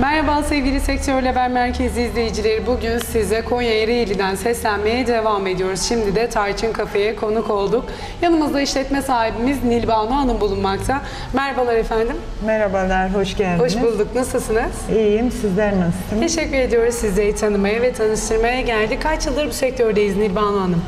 Merhaba sevgili Sektör Haber Merkezi izleyicileri. Bugün size Konya Ereğli'den seslenmeye devam ediyoruz. Şimdi de Tarçın Kafe'ye konuk olduk. Yanımızda işletme sahibimiz Nilbanu Hanım bulunmakta. Merhabalar efendim. Merhabalar, hoş geldiniz. Hoş bulduk. Nasılsınız? İyiyim, sizler nasılsınız? Teşekkür ediyoruz sizleri tanımaya ve tanıştırmaya geldik. Kaç yıldır bu sektördeyiz Nilbanu Hanım?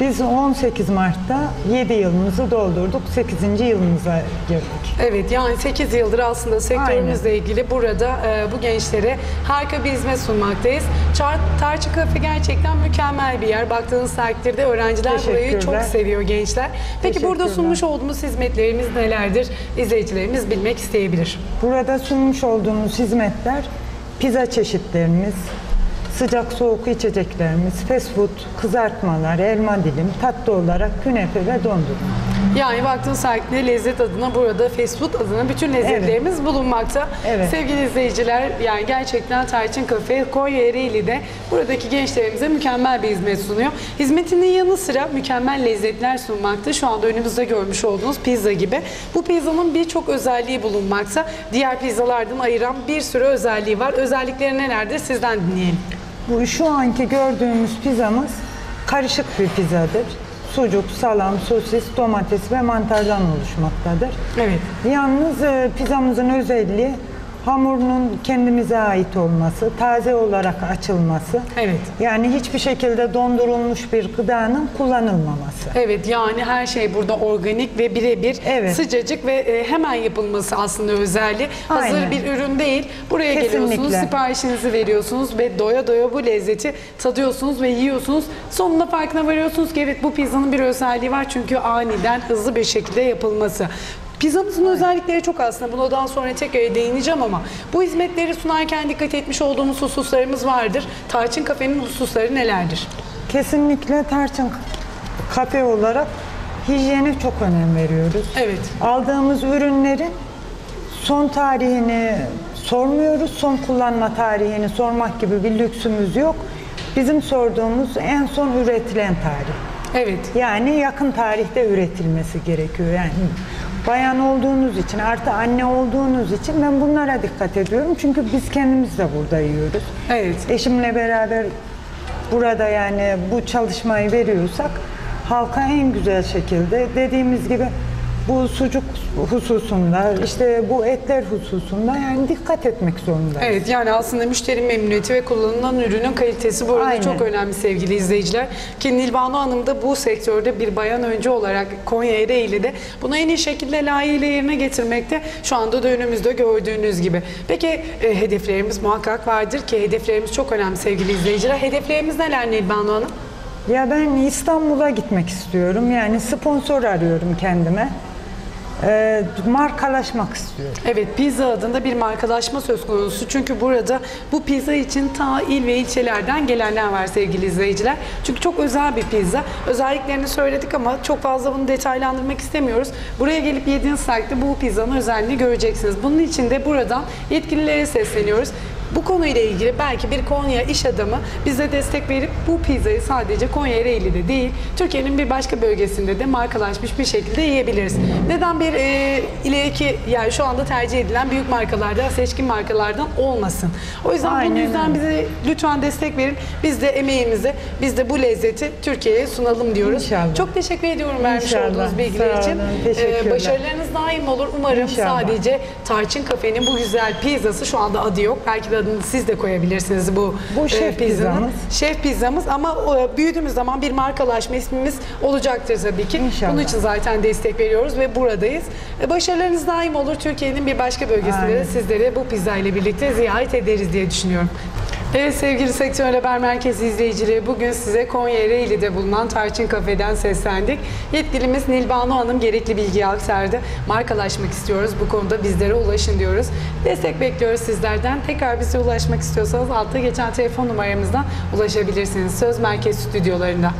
Biz 18 Mart'ta 7 yılımızı doldurduk, 8. yılımıza girdik. Evet yani 8 yıldır aslında sektörümüzle ilgili burada e, bu gençlere harika bir hizmet sunmaktayız. Çar, Tarçı Kafe gerçekten mükemmel bir yer. Baktığınız takdirde öğrenciler burayı çok seviyor gençler. Peki burada sunmuş olduğumuz hizmetlerimiz nelerdir? İzleyicilerimiz bilmek isteyebilir. Burada sunmuş olduğumuz hizmetler pizza çeşitlerimiz, sıcak soğuk içeceklerimiz, fast food, kızartmalar, elma dilim, tatlı olarak künefe ve dondurma. Yani baktığınız takdirde lezzet adına burada fast food adına bütün lezzetlerimiz bulunmakta. Evet. Sevgili izleyiciler yani gerçekten Tarçın Kafe Konya Ereğli'de buradaki gençlerimize mükemmel bir hizmet sunuyor. Hizmetinin yanı sıra mükemmel lezzetler sunmakta. Şu anda önümüzde görmüş olduğunuz pizza gibi. Bu pizzanın birçok özelliği bulunmakta. Diğer pizzalardan ayıran bir sürü özelliği var. Özellikleri nelerdir sizden dinleyelim. Bu şu anki gördüğümüz pizzamız karışık bir pizzadır. Sucuk, salam, sosis, domates ve mantardan oluşmaktadır. Evet. Yalnız e, pizzamızın özelliği hamurunun kendimize ait olması, taze olarak açılması. Evet. Yani hiçbir şekilde dondurulmuş bir gıdanın kullanılmaması. Evet yani her şey burada organik ve birebir Evet. sıcacık ve e, hemen yapılması aslında özelliği. Hazır Aynen. bir ürün değil. Buraya geliyorsunuz, Kesinlikle. siparişinizi veriyorsunuz ve doya doya bu lezzeti tadıyorsunuz ve yiyorsunuz. Sonunda farkına varıyorsunuz ki evet bu pizzanın bir özelliği var çünkü aniden hızlı bir şekilde yapılması. Pizzamızın özellikleri çok aslında. Buna daha sonra tekrar değineceğim ama bu hizmetleri sunarken dikkat etmiş olduğumuz hususlarımız vardır. Tarçın Kafe'nin hususları nelerdir? Kesinlikle tarçın kafe olarak hijyene çok önem veriyoruz. Evet. Aldığımız ürünlerin son tarihini sormuyoruz. Son kullanma tarihini sormak gibi bir lüksümüz yok. Bizim sorduğumuz en son üretilen tarih. Evet. Yani yakın tarihte üretilmesi gerekiyor. Yani bayan olduğunuz için, artı anne olduğunuz için ben bunlara dikkat ediyorum. Çünkü biz kendimiz de burada yiyoruz. Evet. Eşimle beraber burada yani bu çalışmayı veriyorsak halka en güzel şekilde dediğimiz gibi bu sucuk hususunda işte bu etler hususunda yani dikkat etmek zorundayız. Evet yani aslında müşteri memnuniyeti ve kullanılan ürünün kalitesi bu arada Aynen. çok önemli sevgili izleyiciler. Ki Nilbanu Hanım da bu sektörde bir bayan önce olarak Konya Ereğli'de bunu en iyi şekilde layığıyla yerine getirmekte. Şu anda da önümüzde gördüğünüz gibi. Peki e, hedeflerimiz muhakkak vardır ki hedeflerimiz çok önemli sevgili izleyiciler. Hedeflerimiz neler Nilbanu Hanım? Ya ben İstanbul'a gitmek istiyorum. Yani sponsor arıyorum kendime. Ee, markalaşmak istiyorum. Evet pizza adında bir markalaşma söz konusu. Çünkü burada bu pizza için ta il ve ilçelerden gelenler var sevgili izleyiciler. Çünkü çok özel bir pizza. Özelliklerini söyledik ama çok fazla bunu detaylandırmak istemiyoruz. Buraya gelip yediğiniz takdirde bu pizzanın özelliğini göreceksiniz. Bunun için de buradan yetkililere sesleniyoruz. Bu konuyla ilgili belki bir Konya iş adamı bize destek verip bu pizzayı sadece Konya Ereğli'de değil, Türkiye'nin bir başka bölgesinde de markalaşmış bir şekilde yiyebiliriz. Neden bir e, ileriki yani şu anda tercih edilen büyük markalardan, seçkin markalardan olmasın? O yüzden bunun Aynen yüzden öyle. bize lütfen destek verin. Biz de emeğimizi, biz de bu lezzeti Türkiye'ye sunalım diyoruz. İnşallah. Çok teşekkür ediyorum vermiş İnşallah. olduğunuz bilgiler Sağ için. Teşekkürler. başarılarınız daim olur. Umarım İnşallah. sadece Tarçın Kafe'nin bu güzel pizzası şu anda adı yok. Belki de adını siz de koyabilirsiniz bu, Bu e, şef pizzanın. pizzamız. Şef pizzamız ama o, büyüdüğümüz zaman bir markalaşma ismimiz olacaktır tabii ki. İnşallah. Bunun için zaten destek veriyoruz ve buradayız. E, başarılarınız daim olur. Türkiye'nin bir başka bölgesinde de Aynen. sizleri bu pizza ile birlikte ziyaret ederiz diye düşünüyorum. Evet sevgili Sektör Haber Merkezi izleyicileri bugün size Konya Ereğli'de bulunan Tarçın Kafe'den seslendik. Yetkilimiz Nilbanu Hanım gerekli bilgiyi aktardı. Markalaşmak istiyoruz. Bu konuda bizlere ulaşın diyoruz. Destek bekliyoruz sizlerden. Tekrar bize ulaşmak istiyorsanız altta geçen telefon numaramızdan ulaşabilirsiniz. Söz Merkez Stüdyolarında.